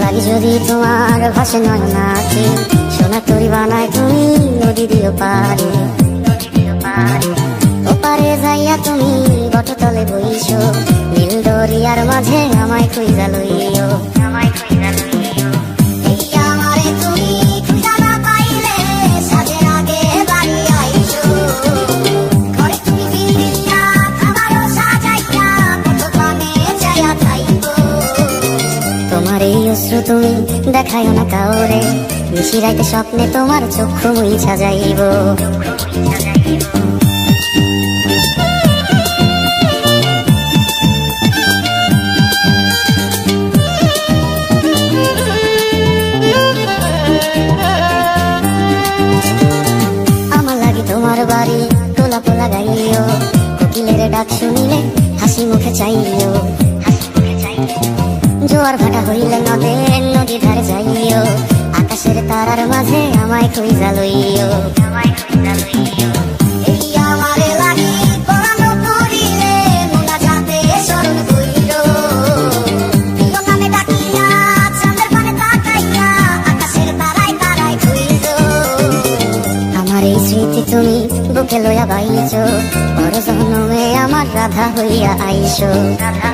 লাগে যদি তোমার ভাষে নয় নাকি সোনা তরি বানায় তুমি নদী দিও পারে ওপারে যাইয়া তুমি বটতলে বইছো নীল দরিয়ার মাঝে আমায় খুঁজা লইও অশ্রু তুমি দেখায় না কাউরে নিশিরাইতে স্বপ্নে তোমার চক্ষু মুইছা যাইব আমার লাগে তোমার বাড়ি, তোলা পোলা গাইও। কোকিলের ডাক শুনিলে হাসি মুখে চাইও। হাসি মুখে জোয়ার ভাটা হইলে নদে নদী ধারে যাইও। আকাশের তারার মাঝে আমায় খুঁজা লইও। আমায় খুঁজা লইও। এই আমারে লাগি পরানো করিলে যাতে স্মরণ কইরো প্রিয় নামে ডাকিয়া, চাঁদের পানে তাকাইয়া আকাশের তারায় তারায় খুঁজো আমার এই স্মৃতি তুমি বুকে লইয়া বাইছো। পর জন্মে আমার রাধা হইয়া আইসো। রাধা